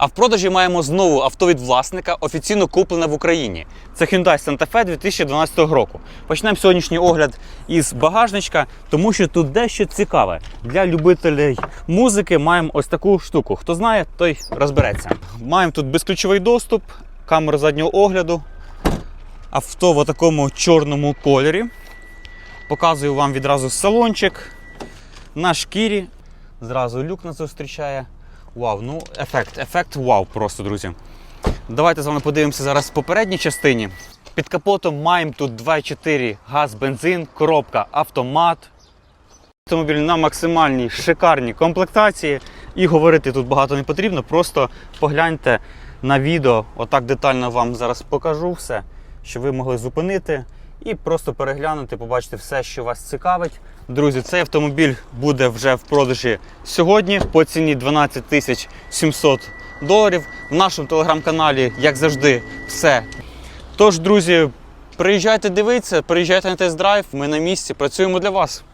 А в продажі маємо знову авто від власника, офіційно куплене в Україні. Це Hyundai Santa Fe 2012 року. Почнемо сьогоднішній огляд із багажничка, тому що тут дещо цікаве. Для любителей музики маємо ось таку штуку. Хто знає, той розбереться. Маємо тут безключовий доступ, камеру заднього огляду, авто в такому чорному кольорі. Показую вам відразу салончик на шкірі. Зразу люк нас зустрічає. Вау, ну ефект, ефект вау просто, друзі. Давайте з вами подивимося зараз в попередній частині. Під капотом маємо тут 2.4 газ, бензин, коробка, автомат. Автомобіль на максимальній шикарній комплектації. І говорити тут багато не потрібно. Просто погляньте на відео, отак детально вам зараз покажу все, що ви могли зупинити і просто переглянути, побачити все, що вас цікавить. Друзі, цей автомобіль буде вже в продажі сьогодні по ціні 12 тисяч 700 доларів. В нашому телеграм-каналі, як завжди, все. Тож, друзі, приїжджайте дивитися, приїжджайте на тест-драйв. Ми на місці працюємо для вас.